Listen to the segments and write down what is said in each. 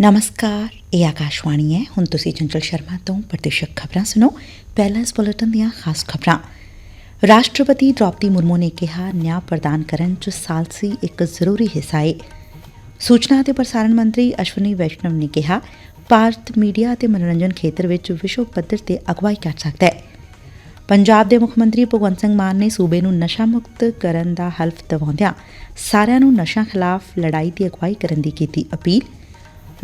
ਨਮਸਕਾਰ, ਇਹ ਆਕਾਸ਼ਵਾਣੀ ਹੈ। ਹੁਣ ਤੁਸੀਂ ਚੰਚਲ ਸ਼ਰਮਾ ਤੋਂ ਪ੍ਰਤੀਸ਼ਕ ਖਬਰਾਂ ਸੁਣੋ। ਪਹਿਲਾਂ ਇਸ ਬੁਲੇਟਿਨ ਦੀਆਂ ਖਾਸ ਖਬਰਾਂ। ਰਾਸ਼ਟਰਪਤੀ ਦ੍ਰੌਪਦੀ ਮੁਰਮੂ ਨੇ ਕਿਹਾ, ਨਿਆਂ ਪ੍ਰਦਾਨ ਕਰਨ ਚ ਸਾਲਸੀ ਇੱਕ ਜ਼ਰੂਰੀ ਹਿੱਸਾ ਹੈ ਸੂਚਨਾ ਅਤੇ ਪ੍ਰਸਾਰਣ ਮੰਤਰੀ ਅਸ਼ਵਨੀ ਵੈਸ਼ਨਵ ਨੇ ਕਿਹਾ, ਭਾਰਤ ਮੀਡੀਆ ਅਤੇ ਮਨੋਰੰਜਨ ਖੇਤਰ ਵਿੱਚ ਵਿਸ਼ਵ ਪੱਧਰ ਤੇ ਅਗਵਾਈ ਕਰ ਸਕਦਾ ਹੈ। ਪੰਜਾਬ ਦੇ ਮੁੱਖ ਮੰਤਰੀ ਭਗਵੰਤ ਸਿੰਘ ਮਾਨ ਨੇ ਸੂਬੇ ਨੂੰ ਨਸ਼ਾ ਮੁਕਤ ਕਰਨ ਦਾ ਹਲਫ ਦਿਵਾਉਂਦਿਆਂ ਸਾਰਿਆਂ ਨੂੰ ਨਸ਼ਾ ਖਿਲਾਫ ਲੜਾਈ ਦੀ ਅਗਵਾਈ ਕਰਨ ਦੀ ਕੀਤੀ ਅਪੀਲ।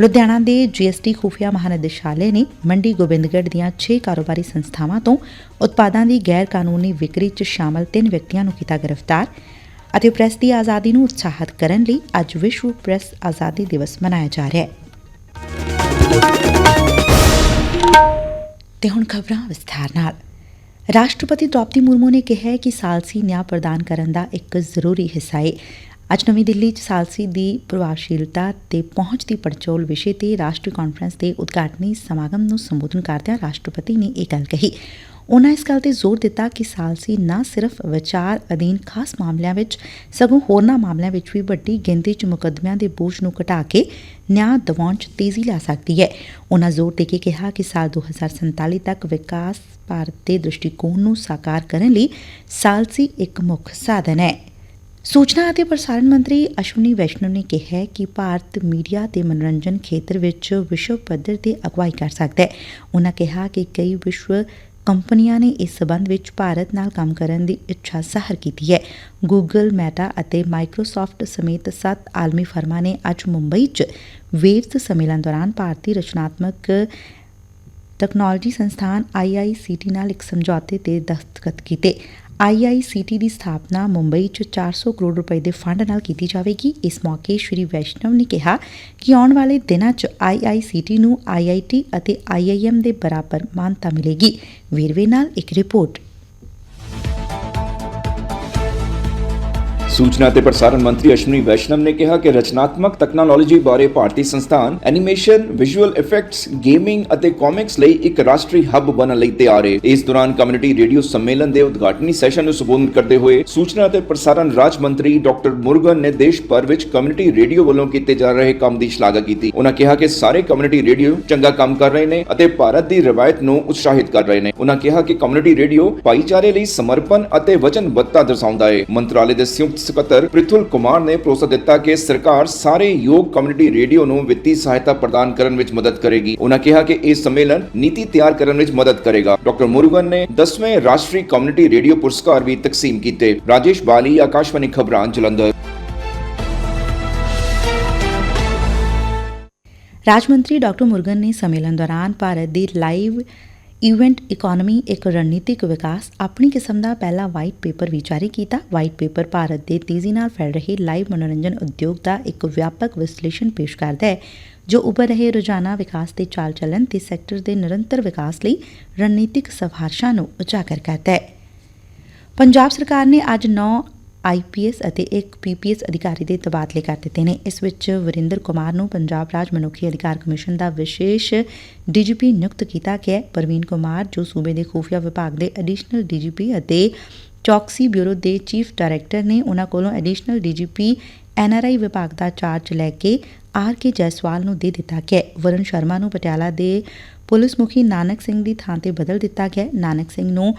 ਲੁਧਿਆਣਾ ਦੇ ਜੀਐਸਟੀ ਖੁਫੀਆ ਮਹਾਨਿਦੇਸ਼ਾਲੇ ਨੇ ਮੰਡੀ ਗੋਬਿੰਦਗੜ੍ਹ ਦੀਆਂ 6 ਕਾਰੋਬਾਰੀ ਸੰਸਥਾਵਾਂ ਤੋਂ ਉਤਪਾਦਾਂ ਦੀ ਗੈਰ ਕਾਨੂੰਨੀ ਵਿਕਰੀ 'ਚ ਸ਼ਾਮਲ ਤਿੰਨ ਵਿਅਕਤੀਆਂ ਨੂੰ ਕੀਤਾ ਗ੍ਰਿਫਤਾਰ ਅਤੇ ਪ੍ਰੈਸ ਦੀ ਆਜ਼ਾਦੀ ਨੂੰ ਉਤਸ਼ਾਹਿਤ ਕਰਨ ਲਈ ਅੱਜ ਵਿਸ਼ਵ ਪ੍ਰੈਸ ਆਜ਼ਾਦੀ ਦਿਵਸ ਮਨਾਇਆ ਜਾ ਰਿਹਾ ਹੈ। ਤੇ ਹੁਣ ਖਬਰਾਂ ਵਿਸਥਾਰ ਨਾਲ। ਰਾਸ਼ਟਰਪਤੀ ਦ੍ਰੋਪਦੀ ਮੁਰਮੂ ਨੇ ਕਿਹਾ ਕਿ ਸਾਲਸੀ ਨਿਆਂ ਪ੍ਰਦਾਨ ਕਰਨ ਦਾ ਇੱਕ ਜ਼ਰੂਰੀ ਹਿੱਸਾ ਹੈ ਅੱਜ ਨਵੀਂ ਦਿੱਲੀ 'ਚ ਸਾਲਸੀ ਦੀ ਪ੍ਰਭਾਵਸ਼ੀਲਤਾ ਤੇ ਪਹੁੰਚ ਦੀ ਪੜਚੋਲ ਵਿਸ਼ੇ ਤੇ ਰਾਸ਼ਟਰੀ ਕਾਨਫਰੰਸ ਦੇ ਉਦਘਾਟਨੀ ਸਮਾਗਮ ਨੂੰ ਸੰਬੋਧਨ ਕਰਦਿਆਂ ਰਾਸ਼ਟਰਪਤੀ ਨੇ ਇਹ ਗੱਲ ਕਹੀ। ਉਨ੍ਹਾਂ ਇਸ ਗੱਲ ਤੇ ਜ਼ੋਰ ਦਿੱਤਾ ਕਿ ਸਾਲਸੀ ਨਾ ਸਿਰਫ ਵਿਚਾਰ ਅਧੀਨ ਖਾਸ ਮਾਮਲਿਆਂ ਵਿੱਚ, ਸਗੋਂ ਹੋਰਨਾਂ ਮਾਮਲਿਆਂ ਵਿੱਚ ਵੀ ਵੱਡੀ ਗਿਣਤੀ 'ਚ ਮੁਕੱਦਮਿਆਂ ਦੇ ਬੋਝ ਨੂੰ ਘਟਾ ਕੇ ਨਿਆਂ ਦਿਵਾਉਣ 'ਚ ਤੇਜ਼ੀ ਲਿਆ ਸਕਦੀ ਹੈ। ਉਨ੍ਹਾਂ ਜ਼ੋਰ ਦੇ ਕੇ ਕਿਹਾ ਕਿ ਸਾਲ 2047 ਤੱਕ ਵਿਕਾਸ ਭਾਰਤ ਦੇ ਦ੍ਰਿਸ਼ਟੀਕੋਣ ਨੂੰ ਸਾਕਾਰ ਕਰਨ ਲਈ ਸਾਲਸੀ ਇੱਕ ਮੁੱਖ ਸਾਧਨ ਹੈ। ਸੂਚਨਾ ਅਤੇ ਪ੍ਰਸਾਰਣ ਮੰਤਰੀ ਅਸ਼ਵਨੀ ਵੈਸ਼ਨਵ ਨੇ ਕਿਹਾ ਹੈ ਕਿ ਭਾਰਤ ਮੀਡੀਆ ਤੇ ਮਨੋਰੰਜਨ ਖੇਤਰ ਵਿੱਚ ਵਿਸ਼ਵ ਪੱਧਰ ਤੇ ਅਗਵਾਈ ਕਰ ਸਕਦਾ ਹੈ। ਉਨ੍ਹਾਂ ਕਿਹਾ ਕਿ ਕਈ ਵਿਸ਼ਵ ਕੰਪਨੀਆਂ ਨੇ ਇਸ ਸਬੰਧ ਵਿੱਚ ਭਾਰਤ ਨਾਲ ਕੰਮ ਕਰਨ ਦੀ ਇੱਛਾ ਜ਼ਾਹਰ ਕੀਤੀ ਹੈ। ਗੂਗਲ ਮੈਟਾ ਅਤੇ ਮਾਈਕਰੋਸਾਫਟ ਸਮੇਤ ਸੱਤ ਆਲਮੀ ਫਰਮਾਂ ਨੇ ਅੱਜ ਮੁੰਬਈ 'ਚ ਵੇਵਸ ਸੰਮੇਲਨ ਦੌਰਾਨ ਭਾਰਤੀ ਰਚਨਾਤਮਕ ਤਕਨਾਲੋਜੀ ਸੰਸਥਾਨ ਆਈਆਈਸੀਟੀ ਨਾਲ ਇੱਕ ਸਮਝੌਤੇ ਤੇ ਦਸਤਖਤ ਕੀਤੇ। ਆਈਆਈਸੀਟੀ ਦੀ ਸਥਾਪਨਾ ਮੁੰਬਈ 'ਚ 400 ਕਰੋੜ ਰੁਪਏ ਦੇ ਫੰਡ ਨਾਲ ਕੀਤੀ ਜਾਵੇਗੀ। ਇਸ ਮੌਕੇ ਸ਼੍ਰੀ ਵੈਸ਼ਨਵ ਨੇ ਕਿਹਾ ਕਿ ਆਉਣ ਵਾਲੇ ਦਿਨਾਂ 'ਚ ਆਈਆਈਸੀਟੀ ਨੂੰ ਆਈਆਈਟੀ ਅਤੇ ਆਈਆਈਐਮ ਦੇ ਬਰਾਬਰ ਮਾਨਤਾ ਮਿਲੇਗੀ। ਵੇਰਵੇ ਨਾਲ ਇੱਕ ਰਿਪੋਰਟ। ਸੂਚਨਾ ਤੇ ਪ੍ਰਸਾਰਣ ਮੰਤਰੀ ਅਸ਼ਵਨੀ ਵੈਸ਼ਨਵ ਨੇ ਕਿਹਾ ਕਿ ਰਚਨਾਤਮਕ ਤਕਨਾਲੋਜੀ ਬਾਰੇ ਭਾਰਤੀ ਸੰਸਥਾਨ ਐਨੀਮੇਸ਼ਨ ਵਿਜ਼ੂਅਲ ਇਫੈਕਟਸ ਗੇਮਿੰਗ ਅਤੇ ਕਾਮਿਕਸ ਲਈ ਇੱਕ ਰਾਸ਼ਟਰੀ ਹੱਬ ਬਣਨ ਲਈ ਤਿਆਰ ਹੈ ਇਸ ਦੌਰਾਨ ਕਮਿਊਨਿਟੀ ਰੇਡੀਓ ਸੰਮੇਲਨ ਦੇ ਉਦਘਾਟਨੀ ਸੈਸ਼ਨ ਨੂੰ ਸੰਬੋਧਨ ਕਰਦੇ ਹੋਏ ਸੂਚਨਾ ਤੇ ਪ੍ਰਸਾਰਣ ਰਾਜ ਮੰਤਰੀ ਡਾਕਟਰ ਮੁਰਗਨ ਨੇ ਦੇਸ਼ ਭਰ ਵਿੱਚ ਕਮਿਊਨਿਟੀ ਰੇਡੀਓ ਵੱਲੋਂ ਕੀਤੇ ਜਾ ਰਹੇ ਕੰਮ ਦੀ ਸ਼ਲਾਘਾ ਕੀਤੀ। ਉਹਨਾਂ ਕਿਹਾ ਕਿ ਸਾਰੇ ਕਮਿਊਨਿਟੀ ਰੇਡੀਓ ਚੰਗਾ ਕੰਮ ਕਰ ਰਹੇ ਨੇ ਅਤੇ ਭਾਰਤ ਦੀ ਰਵਾਇਤ ਨੂੰ ਉਤਸ਼ਾਹਿਤ ਕਰ ਰਹੇ ਨੇ। ਉਹਨਾਂ ਕਿਹਾ ਕਿ ਕਮਿਊਨਿਟੀ ਰੇਡੀਓ ਭਾਈਚਾਰੇ ਲਈ ਸਮਰਪਣ ਅਤੇ ਵਚਨਬੱਧਤਾ ਦਰਸਾਉਂਦਾ ਹੈ ਮੰਤਰਾਲੇ ਦੇ ਸੰਯੁਕਤ ਸਕੱਤਰ ਪ੍ਰਿਥੁਲ ਕੁਮਾਰ ਨੇ ਭਰੋਸਾ ਦਿੱਤਾ ਕਿ ਸਰਕਾਰ ਸਾਰੇ ਯੋਗ ਕਮਿਊਨਿਟੀ ਰੇਡੀਓ ਨੂੰ ਵਿੱਤੀ ਸਹਾਇਤਾ ਪ੍ਰਦਾਨ ਕਰਨ ਵਿੱਚ ਮਦਦ ਕਰੇਗੀ ਉਹਨਾਂ ਕਿਹਾ ਕਿ ਇਹ ਸੰਮੇਲਨ ਨੀਤੀ ਤਿਆਰ ਕਰਨ ਵਿੱਚ ਮਦਦ ਕਰੇਗਾ ਡਾਕਟਰ ਮੁਰਗਨ ਨੇ 10ਵੇਂ ਰਾਸ਼ਟਰੀ ਕਮਿਊਨਿਟੀ ਰੇਡੀਓ ਪੁਰਸਕਾਰ ਵੀ ਤਕਸੀਮ ਕੀਤੇ ਰਾਜੇਸ਼ ਬਾਲੀ ਆਕਾਸ਼ਵਾਣੀ ਖਬਰਾਂ ਜਲੰਧਰ ਰਾਜ ਮੰਤਰੀ ਡਾਕਟਰ ਮੁਰਗਨ ਨੇ ਸੰਮੇਲਨ ਦੌਰਾਨ ਭਾਰਤ ਦੀ ਲਾਈਵ ਇਵੈਂਟ ਇਕਨੋਮੀ ਇੱਕ ਰਣਨੀਤਿਕ ਵਿਕਾਸ, ਆਪਣੀ ਕਿਸਮ ਦਾ ਪਹਿਲਾ ਵਾਈਟ ਪੇਪਰ ਵੀ ਜਾਰੀ ਕੀਤਾ। ਵਾਈਟ ਪੇਪਰ ਭਾਰਤ ਦੇ ਤੇਜ਼ੀ ਨਾਲ ਫੈਲ ਰਹੇ ਲਾਈਵ ਮਨੋਰੰਜਨ ਉਦਯੋਗ ਦਾ ਇੱਕ ਵਿਆਪਕ ਵਿਸ਼ਲੇਸ਼ਣ ਪੇਸ਼ ਕਰਦਾ ਹੈ, ਜੋ ਉੱਭਰ ਰਹੇ ਰੋਜ਼ਾਨਾ ਵਿਕਾਸ ਦੇ ਚਾਲ ਚੱਲਣ ਤੇ ਸੈਕਟਰ ਦੇ ਨਿਰੰਤਰ ਵਿਕਾਸ ਲਈ ਰਣਨੀਤਿਕ ਸਫਾਰਸ਼ਾਂ ਨੂੰ ਉਜਾਗਰ ਕਰਦਾ ਹੈ। ਪੰਜਾਬ ਸਰਕਾਰ ਨੇ ਅੱਜ 9 ਆਈਪੀਐਸ ਅਤੇ ਇੱਕ ਪੀਪੀਐਸ ਅਧਿਕਾਰੀ ਦੇ ਤਬਾਦਲੇ ਕਰ ਦਿੱਤੇ ਨੇ। ਇਸ ਵਿੱਚ ਵਰਿੰਦਰ ਕੁਮਾਰ ਨੂੰ ਪੰਜਾਬ ਰਾਜ ਮਨੁੱਖੀ ਅਧਿਕਾਰ ਕਮਿਸ਼ਨ ਦਾ ਵਿਸ਼ੇਸ਼ ਡੀਜੀਪੀ ਨਿਯੁਕਤ ਕੀਤਾ ਗਿਆ ਹੈ। ਪ੍ਰਵੀਨ ਕੁਮਾਰ, ਜੋ ਸੂਬੇ ਦੇ ਖੂਫੀਆ ਵਿਭਾਗ ਦੇ ਐਡੀਸ਼ਨਲ ਡੀਜੀਪੀ ਅਤੇ ਚੌਕਸੀ ਬਿਊਰੋ ਦੇ ਚੀਫ ਡਾਇਰੈਕਟਰ ਨੇ ਉਹਨਾਂ ਕੋਲੋਂ ਐਡੀਸ਼ਨਲ ਡੀਜੀਪੀ ਐਨਆਰਆਈ ਵਿਭਾਗ ਦਾ ਚਾਰਜ ਲੈ ਕੇ ਆਰ ਕੇ ਜੈਸਵਾਲ ਨੂੰ ਦੇ ਦਿੱਤਾ ਗਿਆ ਹੈ। ਵਰੁਣ ਸ਼ਰਮਾ ਨੂੰ ਪਟਿਆਲਾ ਦੇ ਪੁਲਿਸ ਮੁਖੀ ਨਾਨਕ ਸਿੰਘ ਦੀ ਥਾਂ ਤੇ ਬਦਲ ਦਿੱਤਾ ਗਿਆ ਨਾਨਕ ਸਿੰਘ ਨੂੰ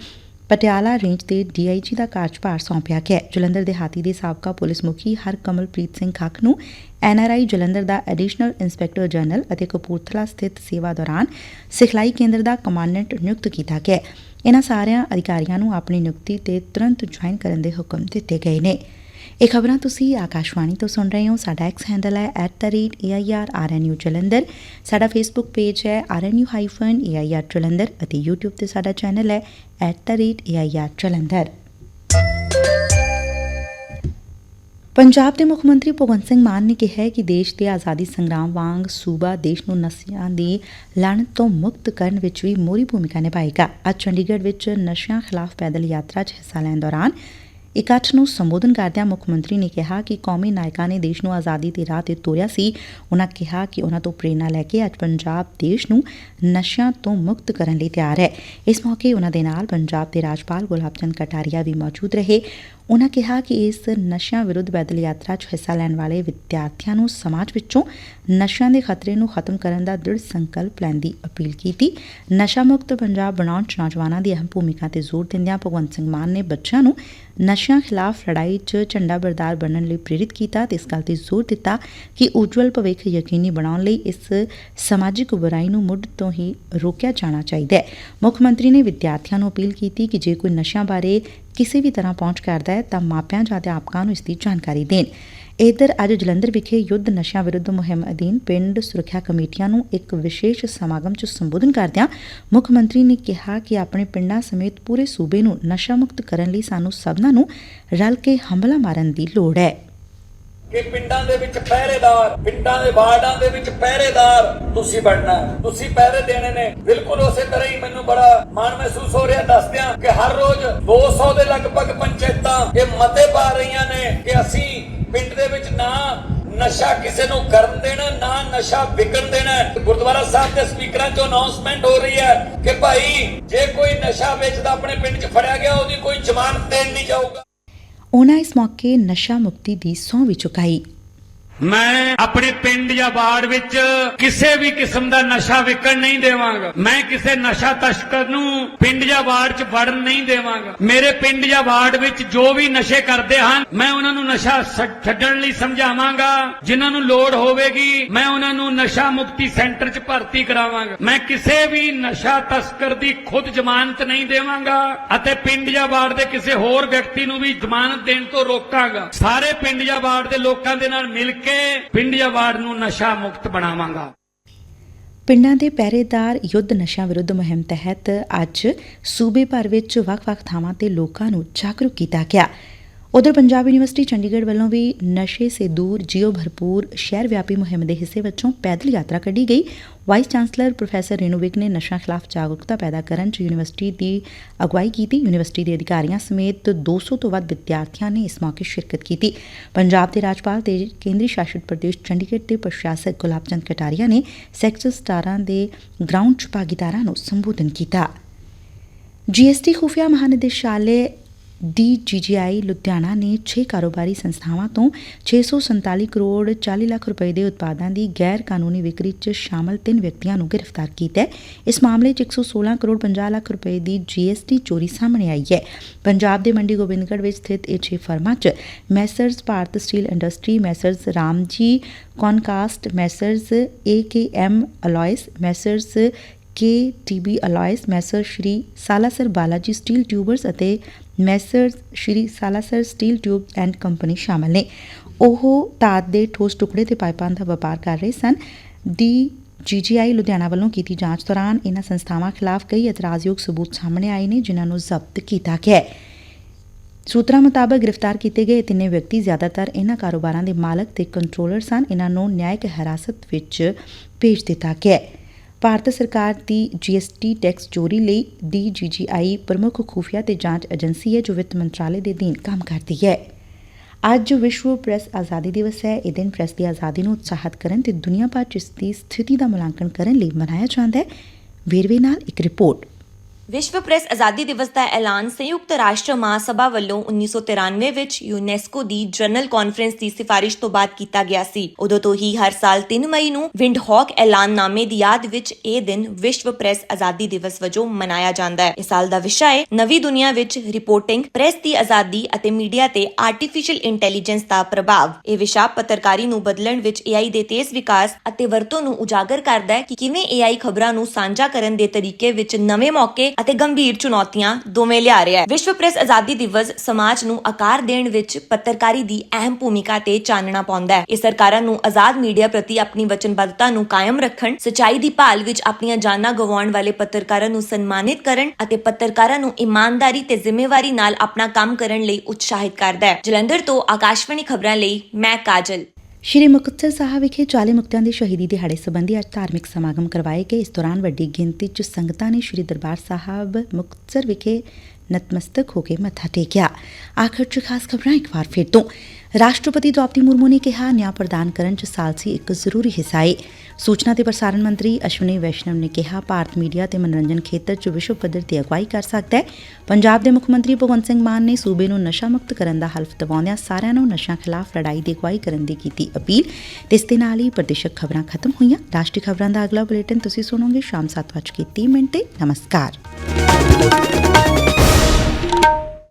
ਪਟਿਆਲਾ ਰੇਂਜ ਦੇ ਡੀਆਈਜੀ ਦਾ ਕਾਰਜਭਾਰ ਸੌਂਪਿਆ ਗਿਆ ਜਲੰਧਰ ਦੇ ਹਾਤੀ ਦੇ ਸਾਬਕਾ ਪੁਲਿਸ ਮੁਖੀ ਹਰਕਮਲਪ੍ਰੀਤ ਸਿੰਘ ਖੱਖ ਨੂੰ ਐਨਆਰਆਈ ਜਲੰਧਰ ਦਾ ਐਡੀਸ਼ਨਲ ਇੰਸਪੈਕਟਰ ਜਨਰਲ ਅਤੇ ਕਪੂਰਥਲਾ ਸਥਿਤ ਸੇਵਾ ਦੌਰਾਨ ਸਿਖਲਾਈ ਕੇਂਦਰ ਦਾ ਕਮਾਂਡੈਂਟ ਨਿਯੁਕਤ ਕੀਤਾ ਗਿਆ ਹੈ। ਇਨ੍ਹਾਂ ਸਾਰਿਆਂ ਅਧਿਕਾਰੀਆਂ ਨੂੰ ਆਪਣੀ ਨਿਯੁਕਤੀ ਤੇ ਤੁਰੰਤ ਜੁਆਇਨ ਕਰਨ ਦੇ ਹੁਕਮ ਦਿੱਤੇ ਗਏ ਨੇ ਇਹ ਖਬਰਾਂ ਤੁਸੀਂ ਆਕਾਸ਼ਵਾਣੀ ਤੋਂ ਸੁਣ ਰਹੇ ਹੋ। ਸਾਡਾ ਐਕਸ ਹੈਂਡਲ ਹੈ @airrnu ਜਲੰਧਰ। ਸਾਡਾ ਫੇਸਬੁੱਕ ਪੇਜ ਹੈ rnu-air ਜਲੰਧਰ ਅਤੇ YouTube ਤੇ ਸਾਡਾ ਚੈਨਲ ਹੈ @air ਜਲੰਧਰ। ਪੰਜਾਬ ਦੇ ਮੁੱਖ ਮੰਤਰੀ ਭਗਵੰਤ ਸਿੰਘ ਮਾਨ ਨੇ ਕਿਹਾ ਕਿ ਦੇਸ਼ ਦੇ ਆਜ਼ਾਦੀ ਸੰਗਰਾਮ ਵਾਂਗ ਸੂਬਾ ਦੇਸ਼ ਨੂੰ ਨਸ਼ਿਆਂ ਦੀ ਲੜਨ ਤੋਂ ਮੁਕਤ ਕਰਨ ਵਿੱਚ ਵੀ ਮੋਰੀ ਭੂਮਿਕਾ ਨਿਭਾਏਗਾ। ਅੱਜ ਚੰਡੀਗੜ੍ਹ ਵਿੱਚ ਨਸ਼ਿਆਂ ਖਿਲਾਫ ਪੈਦਲ ਯਾਤਰਾ 'ਚ ਹਿੱਸਾ ਲੈਣ ਦੌਰਾਨ ਇਕੱਠ ਨੂੰ ਸੰਬੋਧਨ ਕਰਦਿਆਂ ਮੁੱਖ ਮੰਤਰੀ ਨੇ ਕਿਹਾ ਕਿ ਕੌਮੀ ਨਾਇਕਾਂ ਨੇ ਦੇਸ਼ ਨੂੰ ਆਜ਼ਾਦੀ ਦੇ ਰਾਹ ਤੇ ਤੋਰਿਆ ਸੀ। ਉਨ੍ਹਾਂ ਕਿਹਾ ਕਿ ਉਨ੍ਹਾਂ ਤੋਂ ਪ੍ਰੇਰਣਾ ਲੈ ਕੇ ਅੱਜ ਪੰਜਾਬ ਦੇਸ਼ ਨੂੰ ਨਸ਼ਿਆਂ ਤੋਂ ਮੁਕਤ ਕਰਨ ਲਈ ਤਿਆਰ ਹੈ। ਇਸ ਮੌਕੇ ਉਨ੍ਹਾਂ ਦੇ ਨਾਲ ਪੰਜਾਬ ਦੇ ਰਾਜਪਾਲ ਗੁਲਾਬ ਚੰਦ ਕਟਾਰੀਆ ਵੀ ਮੌਜੂਦ ਰਹੇ। ਉਨ੍ਹਾਂ ਕਿਹਾ ਕਿ ਇਸ ਨਸ਼ਿਆਂ ਵਿਰੁੱਧ ਪੈਦਲ ਯਾਤਰਾ 'ਚ ਹਿੱਸਾ ਲੈਣ ਵਾਲੇ ਵਿਦਿਆਰਥੀਆਂ ਨੂੰ ਸਮਾਜ ਵਿੱਚੋਂ ਨਸ਼ਿਆਂ ਦੇ ਖਤਰੇ ਨੂੰ ਖਤਮ ਕਰਨ ਦਾ ਦ੍ਰਿੜ ਸੰਕਲਪ ਲੈਣ ਦੀ ਅਪੀਲ ਕੀਤੀ। ਨਸ਼ਾ ਮੁਕਤ ਪੰਜਾਬ ਬਣਾਉਣ 'ਚ ਨੌਜਵਾਨਾਂ ਦੀ ਅਹਿਮ ਭੂਮਿਕਾ ਤੇ ਜ਼ੋਰ ਦਿੰਦਿਆਂ ਭਗਵੰਤ ਸਿੰਘ ਮਾਨ ਨੇ ਬੱਚਿਆਂ ਨੂੰ ਨਸ਼ਿਆਂ ਖਿਲਾਫ ਲੜਾਈ 'ਚ ਝੰਡਾ ਬਰਦਾਰ ਬਣਨ ਲਈ ਪ੍ਰੇਰਿਤ ਕੀਤਾ ਤੇ ਇਸ ਗੱਲ ਤੇ ਜ਼ੋਰ ਦਿੱਤਾ ਕਿ ਉਜਵਲ ਭਵਿੱਖ ਯਕੀਨੀ ਬਣਾਉਣ ਲਈ ਇਸ ਸਮਾਜਿਕ ਬੁਰਾਈ ਨੂੰ ਮੁੱਢ ਤੋਂ ਹੀ ਰੋਕਿਆ ਜਾਣਾ ਚਾਹੀਦਾ ਹੈ। ਮੁੱਖ ਮੰਤਰੀ ਨੇ ਵਿਦਿਆਰਥੀਆਂ ਨੂੰ ਅਪੀਲ ਕੀਤੀ ਕਿ ਜੇ ਕੋਈ ਨਸ਼ਿਆਂ ਬਾਰੇ ਕਿਸੇ ਵੀ ਤਰ੍ਹਾਂ ਪਹੁੰਚ ਕਰਦਾ ਹੈ, ਤਾਂ ਮਾਪਿਆਂ ਜਾਂ ਅਧਿਆਪਕਾਂ ਨੂੰ ਇਸ ਦੀ ਜਾਣਕਾਰੀ ਦੇਣ। ਇਧਰ ਅੱਜ ਜਲੰਧਰ ਵਿਖੇ ਯੁੱਧ ਨਸ਼ਿਆਂ ਵਿਰੁੱਧ ਮੁਹਿੰਮ ਅਧੀਨ ਪਿੰਡ ਸੁਰੱਖਿਆ ਕਮੇਟੀਆਂ ਨੂੰ ਇੱਕ ਵਿਸ਼ੇਸ਼ ਸਮਾਗਮ 'ਚ ਸੰਬੋਧਨ ਕਰਦਿਆਂ ਮੁੱਖ ਮੰਤਰੀ ਨੇ ਕਿਹਾ ਕਿ ਆਪਣੇ ਪਿੰਡਾਂ ਸਮੇਤ ਪੂਰੇ ਸੂਬੇ ਨੂੰ ਨਸ਼ਾ ਮੁਕਤ ਕਰਨ ਲਈ ਸਾਨੂੰ ਸਭਨਾਂ ਨੂੰ ਰਲ ਕੇ ਹੰਭਲਾ ਮਾਰਨ ਦੀ ਲੋੜ ਹੈ। ਕਿ ਪਿੰਡਾਂ ਦੇ ਵਿੱਚ ਪਹਿਰੇਦਾਰ, ਪਿੰਡਾਂ ਦੇ ਵਾਰਡਾਂ ਦੇ ਵਿੱਚ ਪਹਿਰੇਦਾਰ ਤੁਸੀਂ ਬਣਨਾ ਤੁਸੀਂ ਪਹਿਰੇ ਦੇਣੇ ਨੇ। ਬਿਲਕੁਲ ਉਸੇ ਤਰ੍ਹਾਂ ਹੀ ਮੈਨੂੰ ਬੜਾ ਮਾਣ ਮਹਿਸੂਸ ਹੋ ਰਿਹਾ। ਦੱਸਦਿਆਂ ਕਿ ਹਰ ਰੋਜ਼ 200 ਦੇ ਲਗਭਗ ਪੰਚਾਇਤਾਂ ਇਹ ਮਤੇ ਪਾ ਰਹੀਆਂ ਨੇ ਕਿ ਅਸੀਂ ਪਿੰਡ ਦੇ ਵਿੱਚ ਨਾ ਨਸ਼ਾ ਕਿਸੇ ਨੂੰ ਕਰਨ ਦੇਣਾ, ਨਾ ਨਸ਼ਾ ਵਿਕਣ ਦੇਣਾ ਗੁਰਦੁਆਰਾ ਸਾਹਿਬ ਦੇ ਸਪੀਕਰਾਂ ਚੋਂ ਅਨਾਉਂਸਮੈਂਟ ਹੋ ਰਹੀ ਹੈ ਕਿ ਭਾਈ, ਜੇ ਕੋਈ ਨਸ਼ਾ ਵੇਚਦਾ ਆਪਣੇ ਪਿੰਡ 'ਚ ਫੜਿਆ ਗਿਆ, ਉਹਦੀ ਕੋਈ ਜ਼ਮਾਨਤ ਦੇਣ ਨਹੀਂ ਜਾਊਗਾ। ਉਨ੍ਹਾਂ ਇਸ ਮੌਕੇ ਨਸ਼ਾ ਮੁਕਤੀ ਦੀ ਸਹੁੰ ਵੀ ਚੁਕਾਈ। ਮੈਂ ਆਪਣੇ ਪਿੰਡ ਜਾਂ ਵਾਰਡ ਵਿੱਚ ਕਿਸੇ ਵੀ ਕਿਸਮ ਦਾ ਨਸ਼ਾ ਵਿਕਣ ਨਹੀਂ ਦੇਵਾਂਗਾ। ਮੈਂ ਕਿਸੇ ਨਸ਼ਾ ਤਸਕਰ ਨੂੰ ਪਿੰਡ ਜਾਂ ਵਾਰਡ 'ਚ ਵੜਨ ਨਹੀਂ ਦੇਵਾਂਗਾ। ਮੇਰੇ ਪਿੰਡ ਜਾਂ ਵਾਰਡ ਵਿੱਚ ਜੋ ਵੀ ਨਸ਼ੇ ਕਰਦੇ ਹਨ, ਮੈਂ ਉਹਨਾਂ ਨੂੰ ਨਸ਼ਾ ਛੱਡਣ ਲਈ ਸਮਝਾਵਾਂਗਾ। ਜਿਨ੍ਹਾਂ ਨੂੰ ਲੋੜ ਹੋਵੇਗੀ, ਮੈਂ ਉਹਨਾਂ ਨੂੰ ਨਸ਼ਾ ਮੁਕਤੀ ਸੈਂਟਰ 'ਚ ਭਰਤੀ ਕਰਾਵਾਂਗਾ। ਮੈਂ ਕਿਸੇ ਵੀ ਨਸ਼ਾ ਤਸਕਰ ਦੀ ਖੁਦ ਜ਼ਮਾਨਤ ਨਹੀਂ ਦੇਵਾਂਗਾ ਅਤੇ ਪਿੰਡ ਜਾਂ ਵਾਰਡ ਦੇ ਕਿਸੇ ਹੋਰ ਵਿਅਕਤੀ ਨੂੰ ਵੀ ਜ਼ਮਾਨਤ ਦੇਣ ਤੋਂ ਰੋਕਾਂਗਾ। ਸਾਰੇ ਪਿੰਡ ਜਾਂ ਵਾਰਡ ਦੇ ਲੋਕਾਂ ਦੇ ਨਾਲ ਮਿਲ ਕੇ ਪਿੰਡ ਜਾਂ ਨੂੰ ਨਸ਼ਾ ਮੁਕਤ ਬਣਾਵਾਂਗਾ। ਪਿੰਡਾਂ ਦੇ ਪਹਿਰੇਦਾਰ ਯੁੱਧ ਨਸ਼ਿਆਂ ਵਿਰੁੱਧ ਮੁਹਿੰਮ ਤਹਿਤ ਅੱਜ ਸੂਬੇ ਭਰ ਵਿੱਚ ਵੱਖ-ਵੱਖ ਥਾਵਾਂ ਤੇ ਲੋਕਾਂ ਨੂੰ ਜਾਗਰੂਕ ਕੀਤਾ ਗਿਆ। ਉਧਰ ਪੰਜਾਬ ਯੂਨੀਵਰਸਿਟੀ ਚੰਡੀਗੜ੍ਹ ਵੱਲੋਂ ਵੀ ਨਸ਼ੇ ਸੇ ਦੂਰ, ਜੀਓ ਭਰਪੂਰ, ਸ਼ਹਿਰ ਵਿਆਪੀ ਮੁਹਿੰਮ ਦੇ ਹਿੱਸੇ ਵਜੋਂ ਪੈਦਲ ਯਾਤਰਾ ਕੱਢੀ ਗਈ। ਵਾਈਸ ਚਾਂਸਲਰ ਪ੍ਰੋਫੈਸਰ ਰੇਨੂ ਵਿਕ ਨੇ ਨਸ਼ਾ ਖਿਲਾਫ ਜਾਗਰੂਕਤਾ ਪੈਦਾ ਕਰਨ 'ਚ ਯੂਨੀਵਰਸਿਟੀ ਦੀ ਅਗਵਾਈ ਕੀਤੀ। ਯੂਨੀਵਰਸਿਟੀ ਦੇ ਅਧਿਕਾਰੀਆਂ ਸਮੇਤ 200 ਤੋਂ ਵੱਧ ਵਿਦਿਆਰਥੀਆਂ ਨੇ ਇਸ ਮੌਕੇ ਸ਼ਿਰਕਤ ਕੀਤੀ। ਪੰਜਾਬ ਦੇ ਰਾਜਪਾਲ ਤੇ ਕੇਂਦਰੀ ਸ਼ਾਸਿਤ ਪ੍ਰਦੇਸ਼ ਚੰਡੀਗੜ੍ਹ ਦੇ ਪ੍ਰਸ਼ਾਸਕ ਗੁਲਾਬ ਚੰਦ ਕਟਾਰੀਆ ਨੇ ਸੈਕਟਰ 17 ਦੇ ਗਰਾਊਂਡ 'ਚ ਭਾਗੀਦਾਰਾਂ ਨੂੰ ਸੰਬੋਧਨ ਕੀਤਾ। ਜੀਐਸਟੀ ਖੁਫੀਆ ਮਹਾਨਿਦੇਸ਼ਾਲੇ ਡੀਜੀਜੀਆਈ ਲੁਧਿਆਣਾ ਨੇ 6 ਕਾਰੋਬਾਰੀ ਸੰਸਥਾਵਾਂ ਤੋਂ 647 ਕਰੋੜ 40 ਲੱਖ ਰੁਪਏ ਦੇ ਉਤਪਾਦਾਂ ਦੀ ਗੈਰ ਕਾਨੂੰਨੀ ਵਿਕਰੀ 'ਚ ਸ਼ਾਮਲ ਤਿੰਨ ਵਿਅਕਤੀਆਂ ਨੂੰ ਗ੍ਰਿਫਤਾਰ ਕੀਤਾ ਹੈ। ਇਸ ਮਾਮਲੇ 'ਚ 116 ਕਰੋੜ 50 ਲੱਖ ਰੁਪਏ ਦੀ ਜੀਐਸਟੀ ਚੋਰੀ ਸਾਹਮਣੇ ਆਈ ਹੈ। ਪੰਜਾਬ ਦੇ ਮੰਡੀ ਗੋਬਿੰਦਗੜ੍ਹ ਵਿੱਚ ਸਥਿਤ ਇਹ 6 ਫਰਮਾਂ 'ਚ messrs Bharat steel industry, messrs Ramji, Concast, messrs AKM alloys, messrs K TB alloys messrs Shri Salasar Balaji steel tubers ਅਤੇ messrs Shri Salasar steel tube and company ਸ਼ਾਮਲ ਨੇ। ਉਹ ਧਾਤ ਦੇ ਠੋਸ ਟੁਕੜੇ ਤੇ ਪਾਈਪਾਂ ਦਾ ਵਪਾਰ ਕਰ ਰਹੇ ਸਨ। ਡੀ ਜੀਜੀਆਈ ਲੁਧਿਆਣਾ ਵੱਲੋਂ ਕੀਤੀ ਜਾਂਚ ਦੌਰਾਨ ਇਨ੍ਹਾਂ ਸੰਸਥਾਵਾਂ ਖਿਲਾਫ ਕਈ ਇਤਰਾਜ਼ਯੋਗ ਸਬੂਤ ਸਾਹਮਣੇ ਆਏ ਨੇ, ਜਿਨ੍ਹਾਂ ਨੂੰ ਜ਼ਬਤ ਕੀਤਾ ਗਿਆ ਹੈ। ਸੂਤਰਾਂ ਮੁਤਾਬਕ ਗ੍ਰਿਫਤਾਰ ਕੀਤੇ ਗਏ ਤਿੰਨੇ ਵਿਅਕਤੀ ਜ਼ਿਆਦਾਤਰ ਇਹਨਾਂ ਕਾਰੋਬਾਰਾਂ ਦੇ ਮਾਲਕ ਤੇ ਕੰਟਰੋਲਰ ਸਨ। ਇਹਨਾਂ ਨੂੰ ਨਿਆਇਕ ਹਿਰਾਸਤ ਵਿੱਚ ਭੇਜ ਦਿੱਤਾ ਗਿਆ ਹੈ। ਭਾਰਤ ਸਰਕਾਰ ਦੀ ਜੀਐਸਟੀ ਟੈਕਸ ਚੋਰੀ ਲਈ ਡੀਜੀਜੀਆਈ ਪ੍ਰਮੁੱਖ ਖੁਫੀਆ ਤੇ ਜਾਂਚ ਏਜੰਸੀ ਹੈ ਜੋ ਵਿੱਤ ਮੰਤਰਾਲੇ ਦੇ ਅਧੀਨ ਕੰਮ ਕਰਦੀ ਹੈ। ਅੱਜ ਵਿਸ਼ਵ ਪ੍ਰੈਸ ਆਜ਼ਾਦੀ ਦਿਵਸ ਹੈ। ਇਹ ਦਿਨ ਪ੍ਰੈਸ ਦੀ ਆਜ਼ਾਦੀ ਨੂੰ ਉਤਸ਼ਾਹਿਤ ਕਰਨ ਤੇ ਦੁਨੀਆ ਭਰ 'ਚ ਇਸ ਦੀ ਸਥਿਤੀ ਦਾ ਮੁਲਾਂਕਣ ਕਰਨ ਲਈ ਮਨਾਇਆ ਜਾਂਦਾ ਹੈ। ਵੇਰਵੇ ਨਾਲ ਇੱਕ ਰਿਪੋਰਟ। ਵਿਸ਼ਵ ਪ੍ਰੈਸ ਆਜ਼ਾਦੀ ਦਿਵਸ ਦਾ ਐਲਾਨ ਸੰਯੁਕਤ ਰਾਸ਼ਟਰ ਮਹਾਸਭਾ ਵੱਲੋਂ 1993 ਵਿੱਚ ਯੂਨੈਸਕੋ ਦੀ ਜਨਰਲ ਕਾਨਫਰੰਸ ਦੀ ਸਿਫਾਰਿਸ਼ ਤੋਂ ਬਾਅਦ ਕੀਤਾ ਗਿਆ ਸੀ। ਉਦੋਂ ਤੋਂ ਹੀ ਹਰ ਸਾਲ 3 ਮਈ ਨੂੰ ਵਿੰਡਹੌਕ ਐਲਾਨਨਾਮੇ ਦੀ ਯਾਦ ਵਿੱਚ ਇਹ ਦਿਨ ਵਿਸ਼ਵ ਪ੍ਰੈਸ ਆਜ਼ਾਦੀ ਦਿਵਸ ਵਜੋਂ ਮਨਾਇਆ ਜਾਂਦਾ ਹੈ। ਇਸ ਸਾਲ ਦਾ ਵਿਸ਼ਾ ਹੈ ਨਵੀਂ ਦੁਨੀਆ ਵਿੱਚ ਰਿਪੋਰਟਿੰਗ, ਪ੍ਰੈਸ ਦੀ ਆਜ਼ਾਦੀ ਅਤੇ ਮੀਡੀਆ ਤੇ ਆਰਟੀਫੀਸ਼ੀਅਲ ਇੰਟੈਲੀਜੈਂਸ ਦਾ ਪ੍ਰਭਾਵ। ਇਹ ਵਿਸ਼ਾ ਪੱਤਰਕਾਰੀ ਨੂੰ ਬਦਲਣ ਵਿੱਚ AI ਦੇ ਤੇਜ਼ ਵਿਕਾਸ ਅਤੇ ਵਰਤੋਂ ਨੂੰ ਉਜਾਗਰ ਕਰਦਾ ਹੈ ਕਿ ਕਿਵੇਂ AI ਖਬਰਾਂ ਨੂੰ ਸਾਂਝਾ ਕਰਨ ਦੇ ਤਰੀਕੇ ਵਿੱਚ ਨਵੇਂ ਮੌਕੇ ਅਤੇ ਗੰਭੀਰ ਚੁਣੌਤੀਆਂ ਦੋਵੇਂ ਲਿਆ ਰਿਹਾ ਹੈ। ਵਿਸ਼ਵ ਪ੍ਰੈਸ ਆਜ਼ਾਦੀ ਦਿਵਸ ਸਮਾਜ ਨੂੰ ਆਕਾਰ ਦੇਣ ਵਿੱਚ ਪੱਤਰਕਾਰੀ ਦੀ ਅਹਿਮ ਭੂਮਿਕਾ ਤੇ ਚਾਨਣਾ ਪਾਉਂਦਾ ਹੈ। ਇਹ ਸਰਕਾਰਾਂ ਨੂੰ ਆਜ਼ਾਦ ਮੀਡੀਆ ਪ੍ਰਤੀ ਆਪਣੀ ਵਚਨਬੱਧਤਾ ਨੂੰ ਕਾਇਮ ਰੱਖਣ, ਸਚਾਈ ਦੀ ਭਾਲ ਵਿੱਚ ਆਪਣੀਆਂ ਜਾਨਾਂ ਗਵਾਉਣ ਵਾਲੇ ਪੱਤਰਕਾਰਾਂ ਨੂੰ ਸਨਮਾਨਿਤ ਕਰਨ ਅਤੇ ਪੱਤਰਕਾਰਾਂ ਨੂੰ ਇਮਾਨਦਾਰੀ ਤੇ ਜ਼ਿੰਮੇਵਾਰੀ ਨਾਲ ਆਪਣਾ ਕੰਮ ਕਰਨ ਲਈ ਉਤਸ਼ਾਹਿਤ ਕਰਦਾ ਹੈ। ਜਲੰਧਰ ਤੋਂ ਆਕਾਸ਼ਵਾਣੀ ਖਬਰਾਂ ਲਈ ਮੈਂ ਕਾਜਲ। ਸ਼੍ਰੀ ਮੁਕਤਸਰ ਸਾਹਿਬ ਵਿਖੇ 40 ਮੁਕਤਿਆਂ ਦੇ ਸ਼ਹੀਦੀ ਦਿਹਾੜੇ ਸੰਬੰਧੀ ਅੱਜ ਧਾਰਮਿਕ ਸਮਾਗਮ ਕਰਵਾਏ ਗਏ। ਇਸ ਦੌਰਾਨ ਵੱਡੀ ਗਿਣਤੀ 'ਚ ਸੰਗਤਾਂ ਨੇ ਸ਼੍ਰੀ ਦਰਬਾਰ ਸਾਹਿਬ ਮੁਕਤਸਰ ਵਿਖੇ ਨਤਮਸਤਕ ਹੋ ਕੇ ਮੱਥਾ ਟੇਕਿਆ। ਆਖਰ 'ਚ ਖਾਸ ਖਬਰਾਂ ਇੱਕ ਵਾਰ ਫਿਰ ਤੋਂ। ਰਾਸ਼ਟਰਪਤੀ ਦ੍ਰੌਪਦੀ ਮੁਰਮੂ ਨੇ ਕਿਹਾ, ਨਿਆਂ ਪ੍ਰਦਾਨ ਕਰਨ 'ਚ ਸਾਲਸੀ ਇੱਕ ਜ਼ਰੂਰੀ ਹਿੱਸਾ ਏ। ਸੂਚਨਾ ਤੇ ਪ੍ਰਸਾਰਣ ਮੰਤਰੀ ਅਸ਼ਵਨੀ ਵੈਸ਼ਨਵ ਨੇ ਕਿਹਾ, ਭਾਰਤ ਮੀਡੀਆ ਤੇ ਮਨੋਰੰਜਨ ਖੇਤਰ 'ਚ ਵਿਸ਼ਵ ਪੱਧਰ ਤੇ ਅਗਵਾਈ ਕਰ ਸਕਦਾ ਹੈ। ਪੰਜਾਬ ਦੇ ਮੁੱਖ ਮੰਤਰੀ ਭਗਵੰਤ ਸਿੰਘ ਮਾਨ ਨੇ ਸੂਬੇ ਨੂੰ ਨਸ਼ਾ ਮੁਕਤ ਕਰਨ ਦਾ ਹਲਫ ਦਿਵਾਉਂਦਿਆਂ ਸਾਰਿਆਂ ਨੂੰ ਨਸ਼ਿਆਂ ਖਿਲਾਫ ਲੜਾਈ ਦੀ ਅਗਵਾਈ ਕਰਨ ਦੀ ਕੀਤੀ ਅਪੀਲ। ਤੇ ਇਸ ਦੇ ਨਾਲ ਹੀ ਪ੍ਰਦੇਸ਼ਕ ਖਬਰਾਂ ਖਤਮ ਹੋਈਆਂ। ਰਾਸ਼ਟਰੀ ਖਬਰਾਂ ਦਾ ਅਗਲਾ ਬੁਲੇਟਿਨ ਤੁਸੀਂ ਸੁਣੋਗੇ ਸ਼ਾਮ 7:30 ਮਿੰਟ ਤੇ। ਨਮਸਕਾਰ।